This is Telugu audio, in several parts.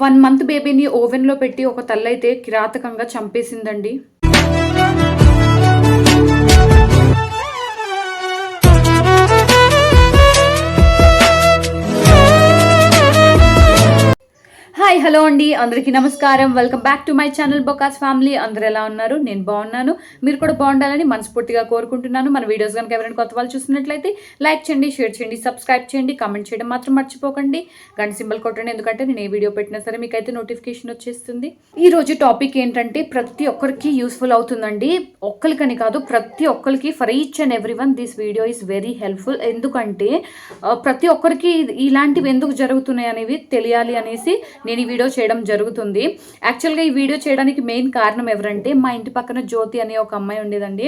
వన్ మంత్ బేబీని ఓవెన్లో పెట్టి ఒక తల్లైతే కిరాతకంగా చంపేసిందండి. హాయ్ హలో అండి. అందరికీ నమస్కారం. Welcome back to my channel బొకాస్ family. అందరు ఎలా ఉన్నారు? నేను బాగున్నాను. మీరు కూడా బాగుండాలని మనస్ఫూర్తిగా కోరుకుంటున్నాను. మన వీడియోస్ కనుక ఎవరైనా కొత్త వాళ్ళు చూస్తున్నట్లయితే లైక్ చేయండి షేర్ చేయండి సబ్స్క్రైబ్ చేయండి కామెంట్ చేయడం మాత్రం మర్చిపోకండి. గంట సింబల్ కొట్టండి. ఎందుకంటే నేను ఏ వీడియో పెట్టినా సరే మీకైతే నోటిఫికేషన్ వచ్చేస్తుంది. ఈ రోజు టాపిక్ ఏంటంటే ప్రతి ఒక్కరికి యూస్ఫుల్ అవుతుందండి. ఒక్కరికని కాదు ప్రతి ఒక్కరికి for each and every one this video is very helpful. ఎందుకంటే ప్రతి ఒక్కరికి ఇలాంటివి ఎందుకు జరుగుతున్నాయి అనేవి తెలియాలి అనేసి నేను ఈ వీడియో చేయడం జరుగుతుంది. యాక్చువల్గా ఈ వీడియో చేయడానికి మెయిన్ కారణం ఎవరంటే మా ఇంటి పక్కన జ్యోతి అనే ఒక అమ్మాయి ఉండేదండి.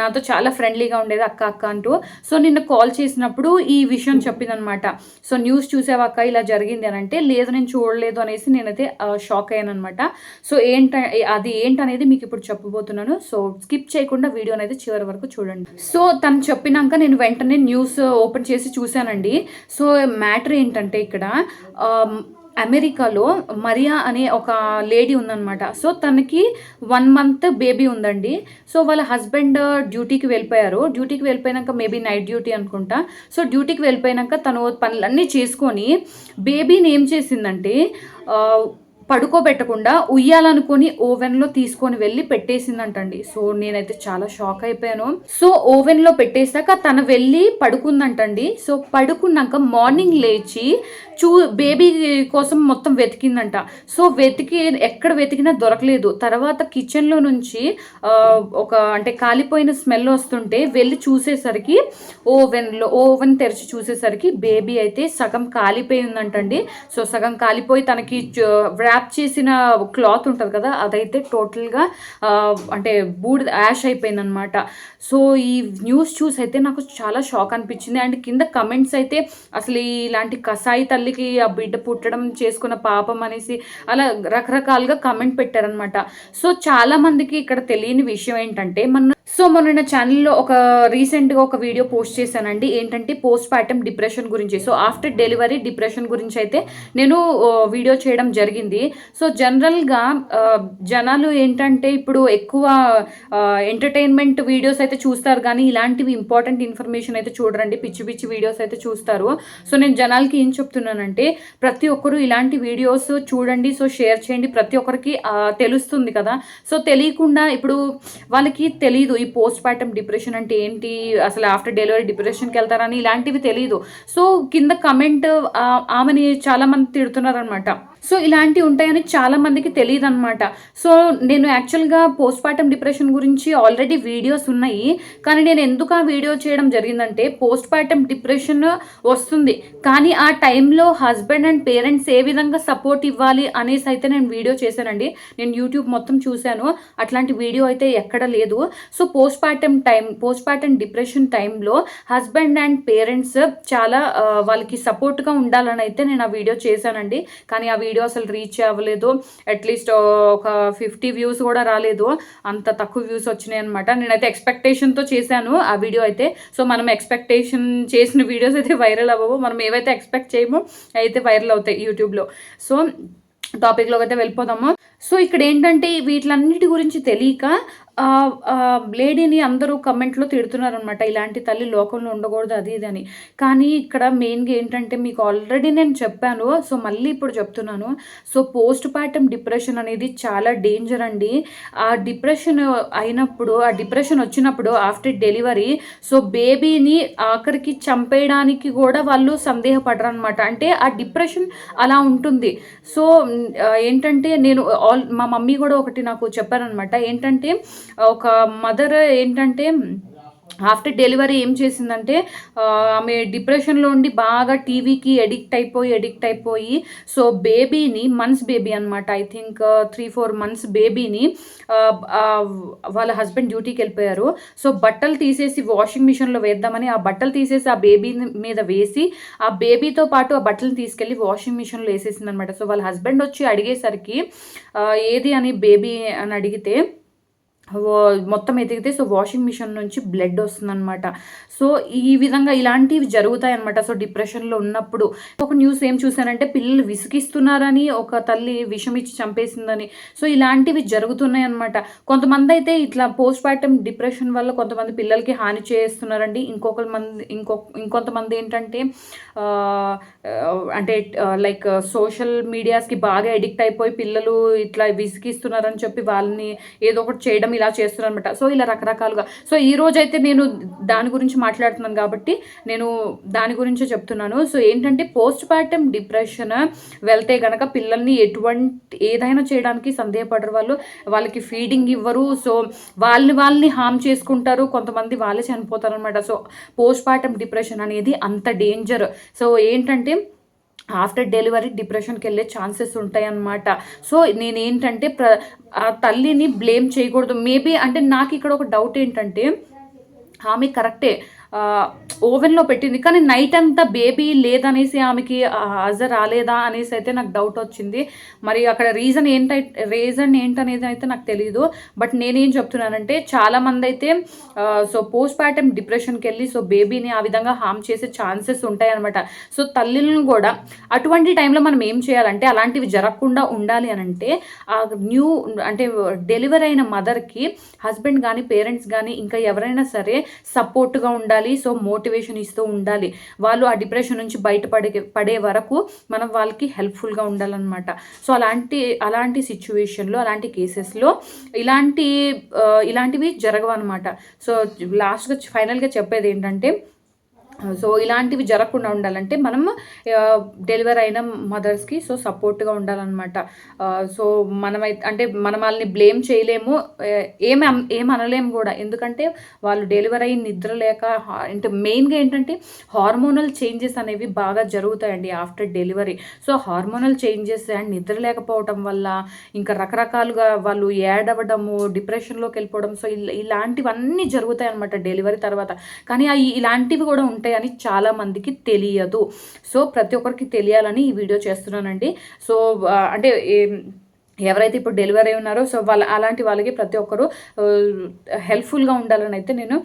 నాతో చాలా ఫ్రెండ్లీగా ఉండేది అక్క అక్క అంటూ. సో నిన్న కాల్ చేసినప్పుడు ఈ విషయం చెప్పిందనమాట. సో న్యూస్ చూసావా అక్క? ఇలా జరిగింది అని అంటే లేదు నేను చూడలేదు అనేసి నేనైతే షాక్ అయ్యాను అనమాట సో ఏంట అది ఏంటనేది మీకు ఇప్పుడు చెప్పబోతున్నాను. సో స్కిప్ చేయకుండా వీడియో అనేది చివరి వరకు చూడండి. సో తను చెప్పినాక నేను వెంటనే న్యూస్ ఓపెన్ చేసి చూశానండి. సో మ్యాటర్ ఏంటంటే ఇక్కడ అమెరికాలో మరియా అనే ఒక లేడీ ఉందన్నమాట. సో తనకి వన్ మంత్ బేబీ ఉందండి. సో వాళ్ళ హస్బెండ్ డ్యూటీకి వెళ్ళిపోయారు. డ్యూటీకి వెళ్ళిపోయాక మేబీ నైట్ డ్యూటీ అనుకుంటా. సో డ్యూటీకి వెళ్ళిపోయాక తను పనులన్నీ చేసుకొని బేబీని ఏం చేసిందంటే పడుకోబెట్టకుండా ఉయ్యాలనుకొని ఓవెన్లో తీసుకొని వెళ్ళి పెట్టేసిందంటండి. సో నేనైతే చాలా షాక్ అయిపోయాను. సో ఓవెన్లో పెట్టేశాక తను వెళ్ళి పడుకుందంటండి. సో పడుకున్నాక మార్నింగ్ లేచి చూ బేబీ కోసం మొత్తం వెతికిందంట. సో వెతికి ఎక్కడ వెతికినా దొరకలేదు. తర్వాత కిచెన్లో నుంచి ఒక అంటే కాలిపోయిన స్మెల్ వస్తుంటే వెళ్ళి చూసేసరికి ఓవెన్లో ఓవెన్ తెరిచి చూసేసరికి బేబీ అయితే సగం కాలిపోయి ఉందంటండి సో సగం కాలిపోయి తనకి ర్యాప్ చేసిన క్లాత్ ఉంటుంది కదా అదైతే టోటల్గా అంటే బూడిద యాష్ అయిపోయిందనమాట సో ఈ న్యూస్ చూసి అయితే నాకు చాలా షాక్ అనిపించింది. అండ్ కింద కమెంట్స్ అయితే అసలు ఇలాంటి కసాయి తల్లికి ఆ బిడ్డ పుట్టడం చేసుకున్న పాపం అనేసి అలా రకరకాలుగా కమెంట్ పెట్టారనమాట సో చాలామందికి ఇక్కడ తెలియని విషయం ఏంటంటే మన సో మొన్న నా ఛానల్లో ఒక రీసెంట్గా ఒక వీడియో పోస్ట్ చేశానండి. ఏంటంటే పోస్ట్ పార్టమ్ డిప్రెషన్ గురించి. సో ఆఫ్టర్ డెలివరీ డిప్రెషన్ గురించి అయితే నేను వీడియో చేయడం జరిగింది. సో జనరల్గా జనాలు ఏంటంటే ఇప్పుడు ఎక్కువ ఎంటర్టైన్మెంట్ వీడియోస్ అయితే చూస్తారు. కానీ ఇలాంటివి ఇంపార్టెంట్ ఇన్ఫర్మేషన్ అయితే చూడరండి. పిచ్చి పిచ్చి వీడియోస్ అయితే చూస్తారు. సో నేను జనాలకి ఏం చెప్తున్నానంటే ప్రతి ఒక్కరు ఇలాంటి వీడియోస్ చూడండి. సో షేర్ చేయండి. ప్రతి ఒక్కరికి తెలుస్తుంది కదా. సో తెలియకుండా ఇప్పుడు వాళ్ళకి తెలియదు ఈ పోస్ట్ పార్టమ్ డిప్రెషన్ అంటే ఏంటి? అసలు ఆఫ్టర్ డెలివరీ డిప్రెషన్కి వెళ్తారని ఇలాంటివి తెలియదు సో కింద కమెంట్ ఆమెని చాలా మంది తిడుతున్నారనమాట సో ఇలాంటివి ఉంటాయని చాలా మందికి తెలియదు అనమాట సో నేను యాక్చువల్గా పోస్ట్ పార్టమ్ డిప్రెషన్ గురించి ఆల్రెడీ వీడియోస్ ఉన్నాయి. కానీ నేను ఎందుకు ఆ వీడియో చేయడం జరిగిందంటే పోస్ట్ పార్టమ్ డిప్రెషన్ వస్తుంది. కానీ ఆ టైంలో హస్బెండ్ అండ్ పేరెంట్స్ ఏ విధంగా సపోర్ట్ ఇవ్వాలి అనేసి అయితే నేను వీడియో చేశానండి. నేను యూట్యూబ్ మొత్తం చూశాను. అట్లాంటి వీడియో అయితే ఎక్కడ లేదు. So postpartum time postpartum depression టైంలో హస్బెండ్ అండ్ పేరెంట్స్ చాలా వాళ్ళకి సపోర్ట్గా ఉండాలని అయితే నేను ఆ వీడియో చేశానండి. కానీ ఆ వీడియో వీడియో అసలు రీచ్ అవ్వలేదు. అట్లీస్ట్ ఒక ఫిఫ్టీ వ్యూస్ కూడా రాలేదు. అంత తక్కువ వ్యూస్ వచ్చినాయి అనమాట నేనైతే ఎక్స్పెక్టేషన్తో చేశాను ఆ వీడియో అయితే. సో మనం ఎక్స్పెక్టేషన్ చేసిన వీడియోస్ అయితే వైరల్ అవ్వవు. మనం ఏవైతే ఎక్స్పెక్ట్ చేయమో అయితే వైరల్ అవుతాయి యూట్యూబ్లో సో టాపిక్లోకి అయితే వెళ్ళిపోదాము. సో ఇక్కడ ఏంటంటే వీటిలన్నిటి గురించి తెలియక లేడీని అందరూ కమెంట్లో తిడుతున్నారు అనమాట ఇలాంటి తల్లి లోకంలో ఉండకూడదు అది ఇది అని. కానీ ఇక్కడ మెయిన్గా ఏంటంటే మీకు ఆల్రెడీ నేను చెప్పాను సో మళ్ళీ ఇప్పుడు చెప్తున్నాను. సో పోస్ట్ పార్టమ్ డిప్రెషన్ అనేది చాలా డేంజర్ అండి. ఆ డిప్రెషన్ అయినప్పుడు ఆ డిప్రెషన్ వచ్చినప్పుడు ఆఫ్టర్ డెలివరీ సో బేబీని ఆఖరికి చంపేయడానికి కూడా వాళ్ళు సందేహపడరు అనమాట అంటే ఆ డిప్రెషన్ అలా ఉంటుంది. సో ఏంటంటే నేను ఆల్ మా మమ్మీ కూడా ఒకటి నాకు చెప్పారనమాట ఏంటంటే ఒక మదర్ ఏంటంటే ఆఫ్టర్ డెలివరీ ఏం చేసిందంటే ఆమె డిప్రెషన్లో ఉండి బాగా టీవీకి ఎడిక్ట్ అయిపోయి ఎడిక్ట్ అయిపోయి సో బేబీని మంత్స్ బేబీ అనమాట I think three four months బేబీని వాళ్ళ హస్బెండ్ డ్యూటీకి వెళ్ళిపోయారు. సో బట్టలు తీసేసి వాషింగ్ మిషన్లో వేద్దామని ఆ బట్టలు తీసేసి ఆ బేబీ మీద వేసి ఆ బేబీతో పాటు ఆ బట్టలు తీసుకెళ్ళి వాషింగ్ మిషన్లో వేసేసింది అనమాట సో వాళ్ళ హస్బెండ్ వచ్చి అడిగేసరికి ఏది అని బేబీ అని అడిగితే మొత్తం ఎదిగితే సో వాషింగ్ మిషన్ నుంచి బ్లడ్ వస్తుందన్నమాట. సో ఈ విధంగా ఇలాంటివి జరుగుతాయి అనమాట సో డిప్రెషన్లో ఉన్నప్పుడు. ఒక న్యూస్ ఏం చూసానంటే పిల్లలు విసిగిస్తున్నారని ఒక తల్లి విషం ఇచ్చి చంపేసిందని. సో ఇలాంటివి జరుగుతున్నాయి అనమాట కొంతమంది అయితే ఇట్లా పోస్ట్ పార్టమ్ డిప్రెషన్ వల్ల కొంతమంది పిల్లలకి హాని చేస్తున్నారండి. ఇంకొక మంది ఇంకొక ఇంకొంతమంది ఏంటంటే అంటే లైక్ సోషల్ మీడియాస్కి బాగా ఎడిక్ట్ అయిపోయి పిల్లలు ఇట్లా విసిగిస్తున్నారని చెప్పి వాళ్ళని ఏదో ఒకటి చేయడం ఇలా చేస్తున్నారు అనమాట సో ఇలా రకరకాలుగా. సో ఈ రోజు అయితే నేను దాని గురించి మాట్లాడుతున్నాను కాబట్టి నేను దాని గురించే చెప్తున్నాను. సో ఏంటంటే పోస్ట్ పార్టమ్ డిప్రెషన్ వెళ్తే గనక పిల్లల్ని ఎటువంటి ఏదైనా చేయడానికి సందేహపడరు వాళ్ళు. వాళ్ళకి ఫీడింగ్ ఇవ్వరు. సో వాళ్ళని వాళ్ళని హామ్ చేసుకుంటారు. కొంతమంది వాళ్ళే చనిపోతారు అనమాట సో పోస్ట్ పార్టమ్ డిప్రెషన్ అనేది అంత డేంజర్. సో ఏంటంటే ఆఫ్టర్ డెలివరీ డిప్రెషన్కి వెళ్ళే ఛాన్సెస్ ఉంటాయి అన్నమాట సో నేనేంటంటే ప్ర ఆ తల్లిని బ్లేమ్ చేయకూడదు. మేబీ అంటే నాకు ఇక్కడ ఒక డౌట్ ఏంటంటే ఆమె కరెక్టే. ఓవెన్లో పెట్టింది. కానీ నైట్ అంతా బేబీ లేదనేసి ఆమెకి అజర్ రాలేదా అనేసి అయితే నాకు డౌట్ వచ్చింది. మరి అక్కడ రీజన్ ఏంట రీజన్ ఏంటనేది అయితే నాకు తెలియదు బట్ నేనేం చెప్తున్నానంటే చాలామంది అయితే సో పోస్ట్ పార్టమ్ డిప్రెషన్కి వెళ్ళి సో బేబీని ఆ విధంగా హామ్ చేసే ఛాన్సెస్ ఉంటాయి అనమాట సో తల్లిని కూడా అటువంటి టైంలో మనం ఏం చేయాలంటే అలాంటివి జరగకుండా ఉండాలి అని అంటే ఆ న్యూ అంటే డెలివరీ అయిన మదర్కి హస్బెండ్ కానీ పేరెంట్స్ కానీ ఇంకా ఎవరైనా సరే సపోర్ట్గా ఉండాలి. ఉండాలి. సో మోటివేషన్ ఇస్తూ ఉండాలి. వాళ్ళు ఆ డిప్రెషన్ నుంచి బయటపడే పడే వరకు మనం వాళ్ళకి హెల్ప్ఫుల్గా ఉండాలన్నమాట. సో అలాంటి అలాంటి సిచ్యువేషన్లో అలాంటి కేసెస్లో ఇలాంటి ఇలాంటివి జరగవు అనమాట సో లాస్ట్గా ఫైనల్గా చెప్పేది ఏంటంటే సో ఇలాంటివి జరగకుండా ఉండాలంటే మనం డెలివరీ అయిన మదర్స్కి సో సపోర్ట్గా ఉండాలన్నమాట. సో మనమైతే అంటే మనం వాళ్ళని బ్లేమ్ చేయలేము ఏమి ఏం అనలేము కూడా. ఎందుకంటే వాళ్ళు డెలివరీ అయ్యి నిద్ర లేక అంటే మెయిన్గా ఏంటంటే హార్మోనల్ చేంజెస్ అనేవి బాగా జరుగుతాయండి after delivery so hormonal changes and నిద్ర లేకపోవడం వల్ల ఇంకా రకరకాలుగా వాళ్ళు యాడ్ అవ్వడము డిప్రెషన్లోకి వెళ్ళిపోవడం సో ఇలాంటివన్నీ జరుగుతాయి అనమాట డెలివరీ తర్వాత. కానీ ఇలాంటివి కూడా ఉంటాయి ఉంటాయని చాలామందికి తెలియదు. సో ప్రతి ఒక్కరికి తెలియాలని ఈ వీడియో చేస్తున్నానండి. సో అంటే ఎవరైతే ఇప్పుడు డెలివరీ ఉన్నారో సో వాళ్ళ అలాంటి వాళ్ళకి ప్రతి ఒక్కరు హెల్ప్ఫుల్గా ఉండాలని అయితే నేను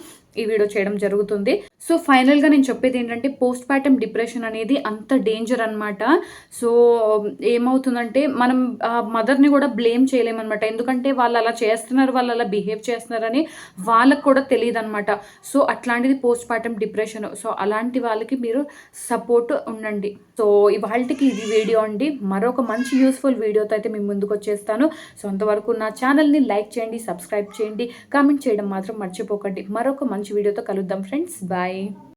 ఈ వీడియో చేయడం జరుగుతుంది. సో ఫైనల్గా నేను చెప్పేది ఏంటంటే పోస్ట్ పార్టమ్ డిప్రెషన్ అనేది అంత డేంజర్ అనమాట సో ఏమవుతుందంటే మనం ఆ మదర్ని కూడా బ్లేమ్ చేయలేమన్నమాట. ఎందుకంటే వాళ్ళు అలా చేస్తున్నారు వాళ్ళు అలా బిహేవ్ చేస్తున్నారని వాళ్ళకు కూడా తెలియదు అనమాట సో అట్లాంటిది పోస్ట్ పార్టమ్ డిప్రెషన్. సో అలాంటి వాళ్ళకి మీరు సపోర్ట్ ఉండండి. సో ఇవాళకి ఇది వీడియో అండి. మరొక మంచి యూస్ఫుల్ వీడియోతో అయితే మేము ముందుకు వచ్చేస్తాను. సో అంతవరకు నా ఛానల్ని లైక్ చేయండి సబ్స్క్రైబ్ చేయండి. కామెంట్ చేయడం మాత్రం మర్చిపోకండి. మరొక మంచి వీడియోతో కలుద్దాం ఫ్రెండ్స్. బాయ్. Bye.